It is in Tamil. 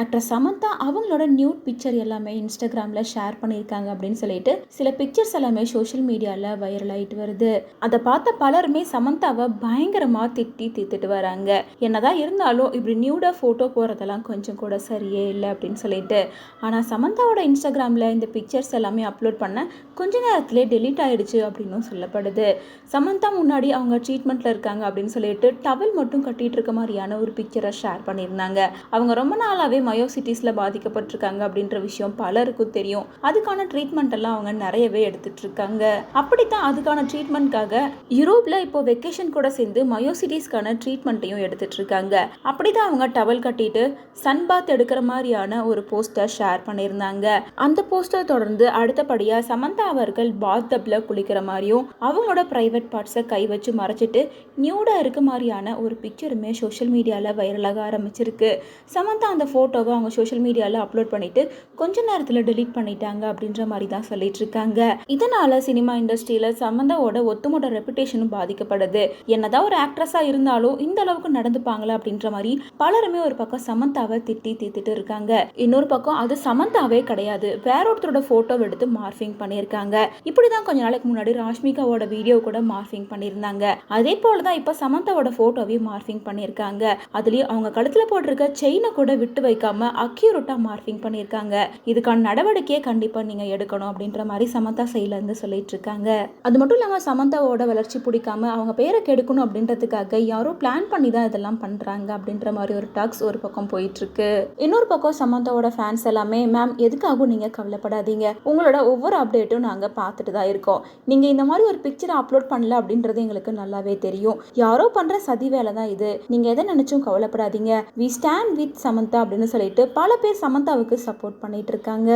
ஆக்ட்ரஸ் சமந்தா அவங்களோட நியூட் பிக்சர் எல்லாமே இன்ஸ்டாகிராமில் ஷேர் பண்ணியிருக்காங்க அப்படின்னு சொல்லிட்டு சில பிக்சர்ஸ் எல்லாமே சோஷியல் மீடியாவில் வைரல் ஆகிட்டு வருது. அதை பார்த்த பலருமே சமந்தாவை பயங்கரமாக திட்டி தீத்துட்டு வராங்க. என்னதான் இருந்தாலும் இப்படி நியூடாக ஃபோட்டோ போகிறதெல்லாம் கொஞ்சம் கூட சரியே இல்லை அப்படின்னு சொல்லிட்டு. ஆனால் சமந்தாவோட இன்ஸ்டாகிராமில் இந்த பிக்சர்ஸ் எல்லாமே அப்லோட் பண்ண கொஞ்ச நேரத்திலே டெலீட் ஆயிடுச்சு அப்படின்னும் சொல்லப்படுது. சமந்தா முன்னாடி அவங்க ட்ரீட்மெண்ட்டில் இருக்காங்க அப்படின்னு சொல்லிட்டு டவல் மட்டும் கட்டிகிட்டு இருக்க மாதிரியான ஒரு பிக்சரை ஷேர் பண்ணியிருந்தாங்க. அவங்க ரொம்ப நாளாகவே மயோசிட்டிஸில் பாதிக்கப்பட்டிருக்காங்க அப்படின்ற விஷயம் பலருக்கும் தெரியும். அதுக்கான ட்ரீட்மெண்ட் எல்லாம் அவங்க நிறையவே எடுத்துட்டு இருக்காங்க அப்படித்தான் அதுக்கான ட்ரீட்மெண்ட்காக யூரோப்பில் இப்போ வெக்கேஷன் கூட சேர்ந்து மயோசிட்டிஸ்க்கான ட்ரீட்மெண்ட்டையும் எடுத்துட்டு இருக்காங்க அப்படிதான் அவங்க டவல் கட்டிட்டு சன் பாத் எடுக்கிற மாதிரியான ஒரு போஸ்டர் ஷேர் பண்ணியிருந்தாங்க. அந்த போஸ்டர் தொடர்ந்து அடுத்தபடியாக சமந்தா அவர்கள் பாத் குளிக்கிற மாதிரியும் அவங்களோட ப்ரைவேட் பார்ட்ஸை கை வச்சு மறைச்சிட்டு நியூடாக இருக்க மாதிரியான ஒரு பிக்சருமே சோஷியல் மீடியாவில் வைரலாக ஆரம்பிச்சிருக்கு. சமந்தா அந்த ஃபோட்டோ ஃபோட்டோவை அவங்க சோஷியல் மீடியாவில் அப்லோட் பண்ணிட்டு கொஞ்ச நேரத்தில் டெலீட் பண்ணிட்டாங்க அப்படின்ற மாதிரி தான் சொல்லிட்டு இருக்காங்க. இதனால சினிமா இண்டஸ்ட்ரியில் சமந்தாவோட ஒத்துமொட்ட ரெப்புடேஷனும் பாதிக்கப்படுது. என்னதான் ஒரு ஆக்ட்ரஸாக இருந்தாலும் இந்த அளவுக்கு நடந்துப்பாங்களா அப்படின்ற மாதிரி பலருமே ஒரு பக்கம் சமந்தாவை திட்டி தீத்துட்டு இருக்காங்க. இன்னொரு பக்கம் அது சமந்தாவே கிடையாது. வேற ஒருத்தரோட ஃபோட்டோ எடுத்து மார்ஃபிங் பண்ணியிருக்காங்க. இப்படி தான் கொஞ்ச நாளைக்கு முன்னாடி ராஷ்மிகாவோட வீடியோ கூட மார்ஃபிங் பண்ணியிருந்தாங்க. அதே போல தான் இப்போ சமந்தாவோட ஃபோட்டோவையும் மார்ஃபிங் பண்ணியிருக்காங்க. அதுலேயும் அவங்க கழுத்தில் போட்டிருக்க செயினை கூட விட்டு வைக்க வைக்காம அக்யூரேட்டாக மார்ஃபிங் பண்ணியிருக்காங்க. இதுக்கான நடவடிக்கையை கண்டிப்பாக நீங்கள் எடுக்கணும் அப்படின்ற மாதிரி சமந்தா சைட்லேருந்து சொல்லிட்டு இருக்காங்க. அது மட்டும் இல்லாமல் சமந்தாவோட வளர்ச்சி பிடிக்காம அவங்க பேரை கெடுக்கணும் அப்படின்றதுக்காக யாரோ பிளான் பண்ணி தான் இதெல்லாம் பண்ணுறாங்க அப்படின்ற மாதிரி ஒரு டாக்ஸ் ஒரு பக்கம் போயிட்டு இருக்கு இன்னொரு பக்கம் சமந்தாவோட ஃபேன்ஸ் எல்லாமே மேம் எதுக்காகவும் நீங்கள் கவலைப்படாதீங்க. உங்களோட ஒவ்வொரு அப்டேட்டும் நாங்கள் பார்த்துட்டு தான் இருக்கோம். நீங்கள் இந்த மாதிரி ஒரு பிக்சரை அப்லோட் பண்ணல அப்படின்றது எங்களுக்கு நல்லாவே தெரியும். யாரோ பண்ணுற சதி வேலை தான் இது. நீங்கள் எதை நினச்சும் கவலைப்படாதீங்க. வி ஸ்டாண்ட் வித் சமந்தா அப்படின்னு சொல்லிட்டு பல பேர் சமந்தாவுக்கு சப்போர்ட் பண்ணிட்டு இருக்காங்க.